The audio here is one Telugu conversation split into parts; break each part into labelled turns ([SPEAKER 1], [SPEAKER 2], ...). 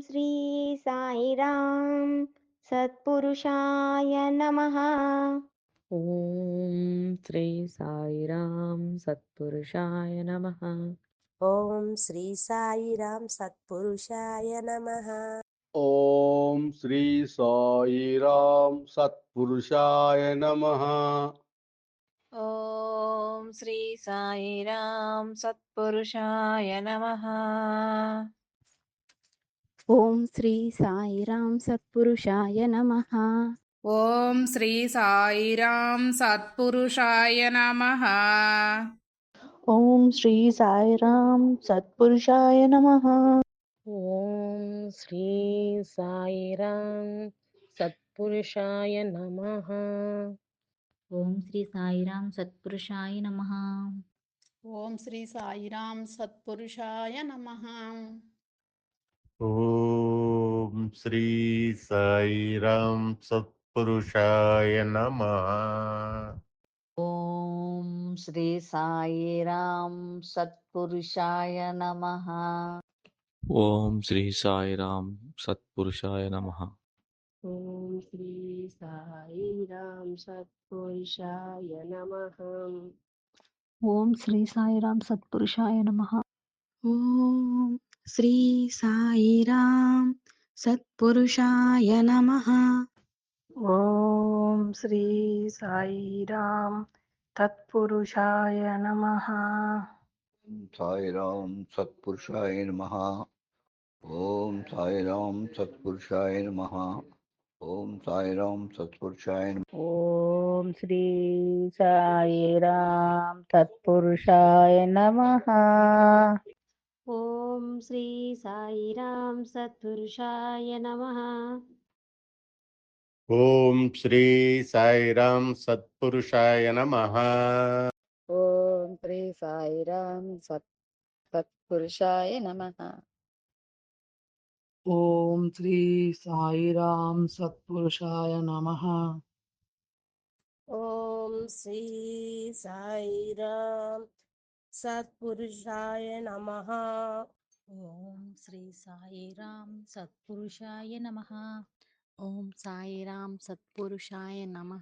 [SPEAKER 1] శ్రీ సాయిరామ్ సత్పురుషాయ నమః.
[SPEAKER 2] ఓం శ్రీ సాయిరాం సత్పురుషాయ నమ.
[SPEAKER 3] ఓం శ్రీ సాయిరాం సత్పురుషాయ నమః.
[SPEAKER 4] ఓం శ్రీ సాయిరాం సత్పురుషాయ నమః.
[SPEAKER 5] ఓం శ్రీ సాయిరాం సత్పురుషాయ నమః.
[SPEAKER 6] ఓం శ్రీ సాయిరాం సత్పురుషాయ నమ.
[SPEAKER 7] ఓం శ్రీ సాయిరాం సత్పురుషాయ నమ.
[SPEAKER 8] ఓం శ్రీ సాయిరాం సత్పురుషాయ నమ.
[SPEAKER 2] ఓం శ్రీ సాయిరాం సత్పురుషాయ నమ.
[SPEAKER 9] ఓం శ్రీ సాయిరాం సత్పురుషాయ నమ.
[SPEAKER 10] ఓం శ్రీ సాయిరాం సత్పురుషాయ నమ.
[SPEAKER 11] ओम श्री साई राम सत्पुरुषाय
[SPEAKER 12] नमः। ओम श्री साई राम
[SPEAKER 13] सत्पुरुषाय नमः। ओम श्री साई
[SPEAKER 3] राम सत्पुरुषाय नमः। ओम श्री
[SPEAKER 6] साई राम सत्पुरुषाय नमः। ओम
[SPEAKER 14] श्री साई राम सत्पुरुषाय नमः।
[SPEAKER 8] ओम श्री साई राम सत्पुरुषाय
[SPEAKER 15] नमः। ॐ श्री साई राम तत्पुरुषाय नमः। साई राम सत्पुरुषाय नमः।
[SPEAKER 8] ॐ साईराम सत्पुरुषाय नमः। ॐ साईराम सत्पुरुषाय नमः। ॐ श्री साई राम तत्पुरुषाय नमः।
[SPEAKER 1] ఓం శ్రీ సాయిరాం సత్పురుషాయ నమః.
[SPEAKER 11] ఓం శ్రీ సాయిరాం సత్పురుషాయ నమ.
[SPEAKER 12] ఓం శ్రీ సాయిరాం సత్ సత్పురుషాయ నమ.
[SPEAKER 16] ఓం శ్రీ సాయిరాం సత్పురుషాయ నమ.
[SPEAKER 3] ఓం శ్రీ సాయిరాం సత్పురుషాయ నమః.
[SPEAKER 9] ఓం శ్రీ సాయిరాం సత్పురుషాయ నమ. ఓం సాయిరాం సత్పురుషాయ నమ.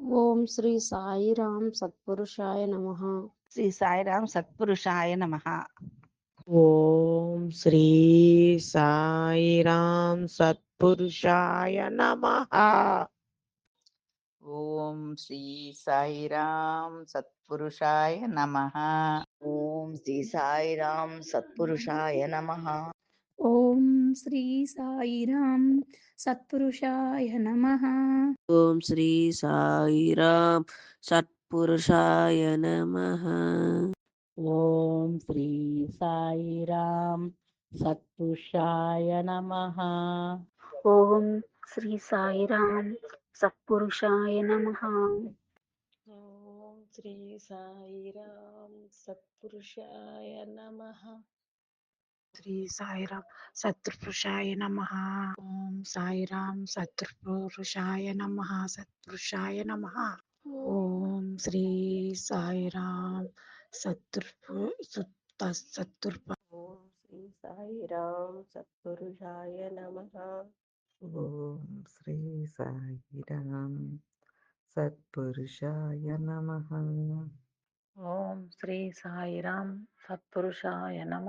[SPEAKER 14] ఓం శ్రీ సాయిరాం సత్పురుషాయ నమ.
[SPEAKER 8] శ్రీ సాయిరాం సత్పురుషాయ నమ.
[SPEAKER 2] ఓం శ్రీ సాయిరాం సత్పురుషాయ నమ.
[SPEAKER 12] ఓం శ్రీ సాయిరాం సత్పురుషాయ నమ. ఓం శ్రీ సాయిరాం సత్పురుషాయ నమ.
[SPEAKER 6] ఓం శ్రీ సాయిరాం సత్పురుషాయ నమ.
[SPEAKER 12] ఓం శ్రీ సాయిరాం సత్పురుషాయ నమ.
[SPEAKER 8] ఓం శ్రీ సాయిరాం సత్పురుషాయ నమ.
[SPEAKER 6] ఓం శ్రీ సాయిరాం సత్పురుషాయ నమ.
[SPEAKER 2] ఓం శ్రీ సాయిరాం సత్పురుషాయ నమ.
[SPEAKER 8] శ్రీ సాయిరాం సత్పురుషాయ నమ. ఓం సాయిరాం సత్పురుషాయ నమ. సత్పురుషాయ నమ. ఓం శ్రీ సాయిరాం సత్పు సత్తుర్ప
[SPEAKER 3] ఓం శ్రీ సాయిరాం సత్పురుషాయ నమః.
[SPEAKER 2] ఓం శ్రీ సాయిరాం సత్పురుషాయ నమ
[SPEAKER 8] ఓం శ్రీ సాయిరాం సత్పురుషాయ నమ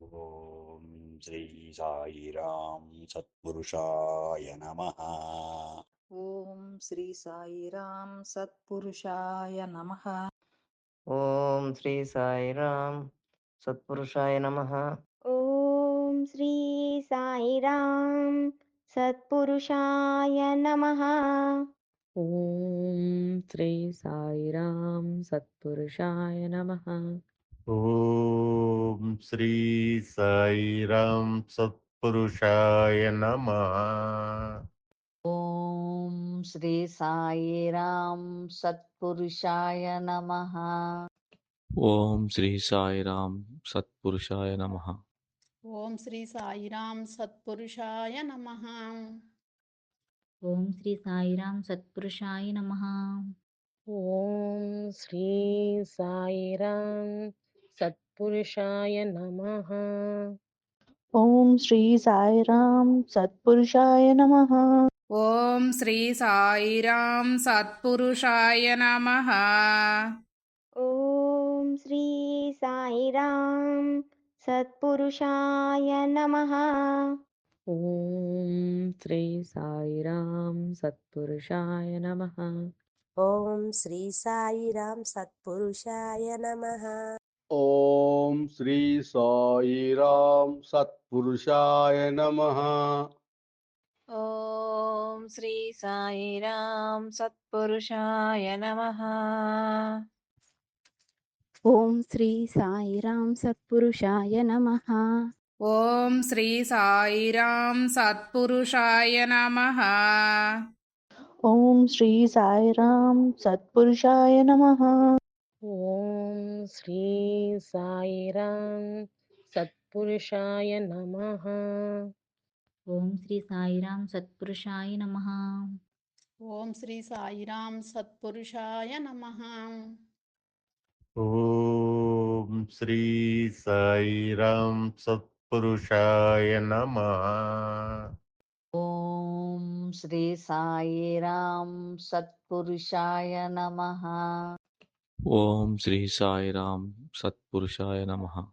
[SPEAKER 17] ఓం శ్రీ సాయిరాం సత్పురుషాయ నమ
[SPEAKER 12] ఓం శ్రీ సాయిరాం సత్పురుషాయ నమ
[SPEAKER 2] ఓం శ్రీ సాయిరాం సత్పురుషాయ నమ
[SPEAKER 1] ఓం శ్రీ सत्पुरुषाय नमः। ॐ
[SPEAKER 2] श्री साईराम सत्पुरुषाय नमः। ॐ
[SPEAKER 11] श्री साईराम सत्पुरुषाय नमः। ॐ
[SPEAKER 12] श्री साईराम सत्पुरुषाय नमः। ॐ श्री साईराम सत्पुरुषाय नमः।
[SPEAKER 13] ఓం శ్రీ సాయిరాం సత్పురుషాయ నమ.
[SPEAKER 10] ఓం శ్రీ సాయిరాం సత్పురుషాయ నమ.
[SPEAKER 9] ఓం శ్రీ సాయిరాం సత్పురుషాయ నమ.
[SPEAKER 2] ఓం శ్రీ సాయిరాం సత్పురుషాయ నమ.
[SPEAKER 8] ఓం శ్రీ సాయిరాం సత్పురుషాయ నమ.
[SPEAKER 7] ఓం శ్రీ సాయిరాం సత్పురుషాయ నమ.
[SPEAKER 2] ఓం శ్రీ సాయిరామ్ సత్పురుషాయ నమ.
[SPEAKER 3] ఓం శ్రీ సాయిరామ్ సత్పురుషాయ నమ.
[SPEAKER 4] ఓం శ్రీ సాయిరామ్ సత్పురుషాయ నమ.
[SPEAKER 5] ఓం శ్రీ సాయిరామ్ సత్పురుషాయ నమ.
[SPEAKER 6] ఓం శ్రీ సాయిరాం సత్పురుషాయ నమ.
[SPEAKER 7] ఓం శ్రీ సాయిరాం సత్పురుషాయ నమ.
[SPEAKER 8] ఓం శ్రీ సాయిరాం సత్పురుషాయ నమ.
[SPEAKER 2] ఓం శ్రీ సాయిరాం సత్పురుషాయ నమ.
[SPEAKER 9] ఓం శ్రీ సాయిరాం సత్పురుషాయ నమ.
[SPEAKER 10] ఓం శ్రీ సాయిరాం సత్పురుషాయ నమ.
[SPEAKER 11] ஓம் ஸ்ரீ சாய்ராம் சத்புருஷாய நம
[SPEAKER 12] ஓம் ஸ்ரீ சாய்ராம் சத்புருஷாய நம
[SPEAKER 13] ஓம் ஸ்ரீ சாய்ராம் சத்புருஷாய நம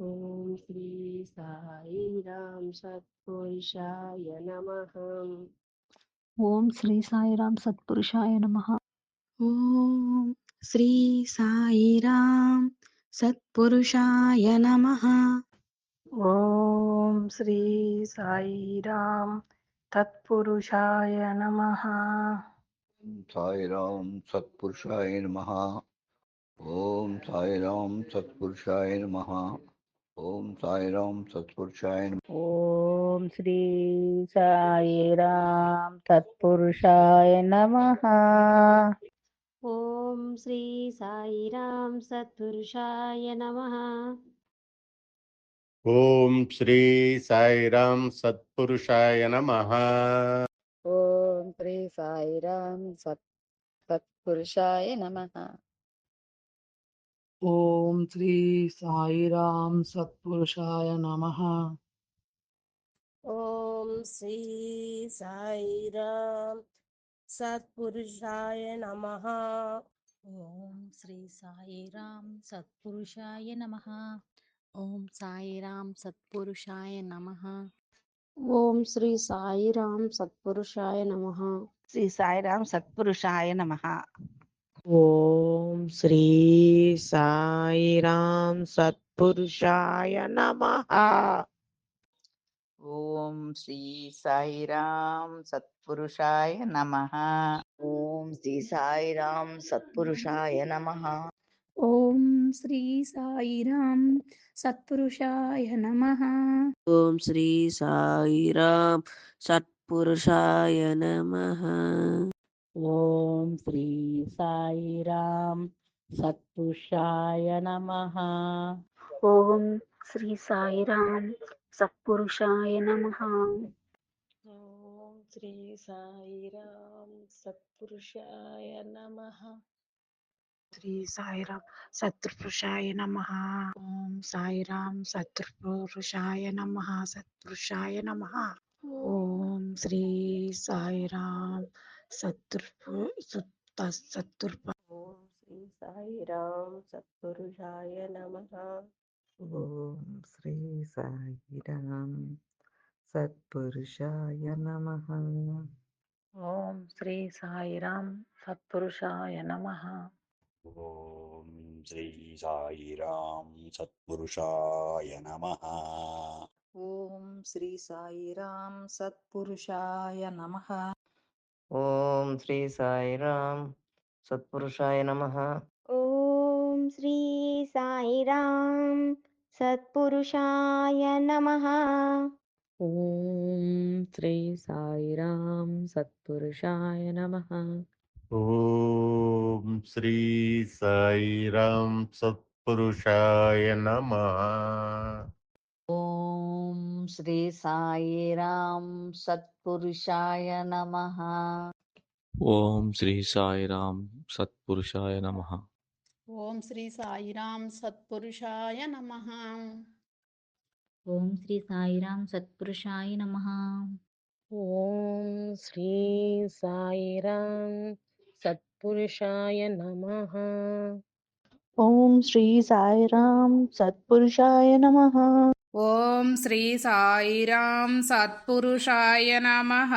[SPEAKER 3] ஓம் ஸ்ரீ சாய்ராம் சத்புருஷாய நம
[SPEAKER 6] ஓம் ஸ்ரீ சாய்ராம் சத்புருஷாய நம
[SPEAKER 14] ஓம் ஸ்ரீ சாயிராம் சத்புருஷாய நம
[SPEAKER 16] ஓம் ஸ்ரீ சாயிராம் தத்புருஷாய நம
[SPEAKER 15] சாயிராம் சத்புருஷாய நம ஓம் சாயிராம் சத்புருஷாய நம ஓம் சாயிராம் சத்புருஷாய நம
[SPEAKER 8] ஓம் ஸ்ரீ சாயிராம் தத்புருஷாய நம
[SPEAKER 1] ఓం శ్రీ సాయిరాం సత్పురుషాయ నమ.
[SPEAKER 11] ఓం శ్రీ సాయిరాం సత్పురుషాయ నమ.
[SPEAKER 12] ఓం శ్రీ సాయిరాం సత్ సత్పురుషాయ నమ.
[SPEAKER 16] ఓం శ్రీ సాయిరాం సత్పురుషాయ నమ.
[SPEAKER 3] ఓం శ్రీ సాయిరాం సత్పురుషాయ నమ.
[SPEAKER 9] ఓం శ్రీ సాయిరాం సత్పురుషాయ నమ. ఓం సాయిరాం సత్పురుషాయ నమ.
[SPEAKER 14] ఓం శ్రీ సాయిరాం సత్పురుషాయ నమ.
[SPEAKER 8] శ్రీ సాయిరాం సత్పురుషాయ నమ.
[SPEAKER 2] ఓం శ్రీ సాయిరాం సత్పురుషాయ నమ.
[SPEAKER 12] ఓం శ్రీ సాయిరామ్ సత్పురుషాయ నమ. ఓం శ్రీ సాయిరామ్ సత్పురుషాయ నమ.
[SPEAKER 6] ఓం శ్రీ సాయిరామ్ సత్పురుషాయ నమ.
[SPEAKER 3] ఓం శ్రీ సాయిరామ్ సత్పురుషాయ నమ.
[SPEAKER 8] ఓం శ్రీ సాయిరామ్ సత్పురుషాయ నమ.
[SPEAKER 6] ఓం శ్రీ సాయిరామ్ సత్పురుషాయ నమ.
[SPEAKER 2] ఓం శ్రీ సాయిరామ్ సత్పురుషాయ నమ.
[SPEAKER 16] శ్రీ సాయిరామ్ సత్పురుషాయ నమ. ఓం సాయిరామ్ సత్పురుషాయ నమ. సత్పురుషాయ నమ. ఓం శ్రీ సాయిరామ్ సత్పు సత్పుర్
[SPEAKER 3] ఓం శ్రీ సాయిరామ్ సత్పురుషాయ నమ.
[SPEAKER 2] ఓం శ్రీ సాయిరామ్ సత్పురుషాయ నమ
[SPEAKER 16] ఓం శ్రీ సాయిరామ్ సత్పురుషాయ నమ
[SPEAKER 17] ఓం శ్రీ సాయిరామ్ సత్పురుషాయ నమ
[SPEAKER 12] ఓం శ్రీ సాయిరామ్ సత్పురుషాయ నమ
[SPEAKER 2] ఓం శ్రీ సాయిరామ్ సత్పురుషాయ నమ
[SPEAKER 1] ఓం శ్రీ సాయిరామ్ सत्पुरुषाय नमः।
[SPEAKER 2] ॐ श्री साईराम सत्पुरुषाय नमः।
[SPEAKER 11] ॐ श्री साईराम सत्पुरुषाय नमः।
[SPEAKER 12] ॐ श्री साईराम सत्पुरुषाय नमः।
[SPEAKER 13] ॐ श्री साईराम सत्पुरुषाय नमः
[SPEAKER 10] ఓం శ్రీ సాయిరాం సత్పురుషాయ నమః.
[SPEAKER 18] ఓం శ్రీ సాయిరాం సత్పురుషాయ నమః.
[SPEAKER 19] ఓం శ్రీ సాయిరాం సత్పురుషాయ నమః.
[SPEAKER 8] ఓం శ్రీ సాయిరాం సత్పురుషాయ నమః.
[SPEAKER 7] ఓం శ్రీ సాయిరాం సత్పురుషాయ నమః.